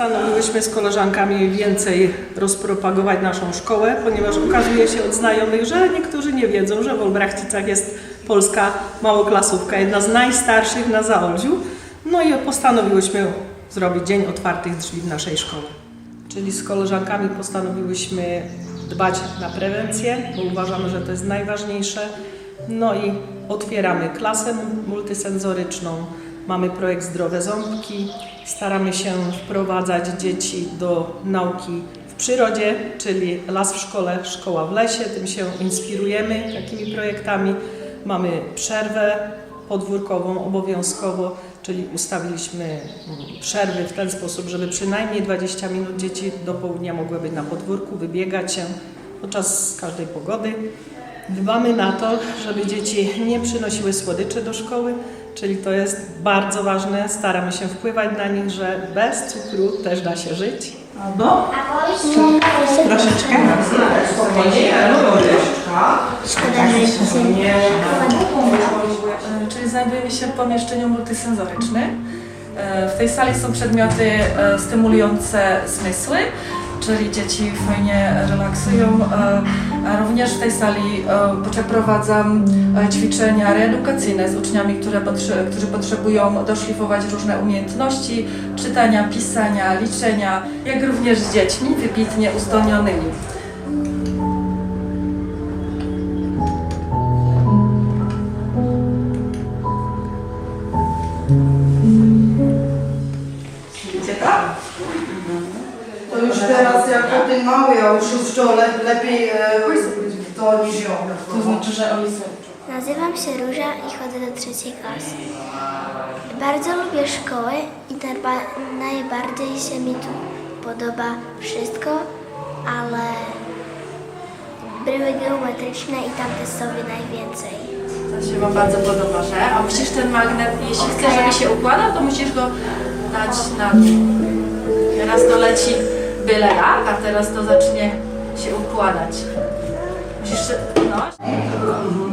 postanowiłyśmy z koleżankami więcej rozpropagować naszą szkołę, ponieważ okazuje się od znajomych, że niektórzy nie wiedzą, że w Olbrachticach jest polska małoklasówka, jedna z najstarszych na Zaolziu. No i postanowiłyśmy zrobić Dzień Otwartych Drzwi w naszej szkole. Czyli z koleżankami postanowiłyśmy dbać na prewencję, bo uważamy, że to jest najważniejsze. No i otwieramy klasę multisenzoryczną, mamy projekt Zdrowe Ząbki, staramy się wprowadzać dzieci do nauki w przyrodzie, czyli las w szkole, szkoła w lesie, tym się inspirujemy takimi projektami. Mamy przerwę podwórkową obowiązkowo, czyli ustawiliśmy mm, przerwy w ten sposób, żeby przynajmniej 20 minut dzieci do południa mogły być na podwórku, wybiegać się podczas każdej pogody. Dbamy na to, żeby dzieci nie przynosiły słodyczy do szkoły, czyli to jest bardzo ważne. Staramy się wpływać na nich, że bez cukru też da się żyć. Albo troszeczkę spokojnie, Szkoda, że jeszcze się nie E, Czyli znajdujemy się w pomieszczeniu multisenzorycznym. E, W tej sali są przedmioty e, stymulujące zmysły, czyli dzieci fajnie relaksują. e, również w tej sali e, przeprowadzam e, ćwiczenia reedukacyjne z uczniami, które którzy potrzebują doszlifować różne umiejętności czytania, pisania, liczenia, jak również z dziećmi wybitnie uzdolnionymi. To już teraz jako ten mały, a już le, lepiej e, to niż ją. To znaczy, że oni są Nazywam się Róża i chodzę do trzeciej klasy. Bardzo lubię szkołę i najba- najbardziej się mi tu podoba wszystko, ale bryły geometryczne i tamte sobie najwięcej. To się Wam bardzo podoba, że? A musisz ten magnet, jeśli chcesz, żeby się układał, to musisz go dać na dół. Teraz to leci byle a teraz to zacznie się układać. Musisz, no.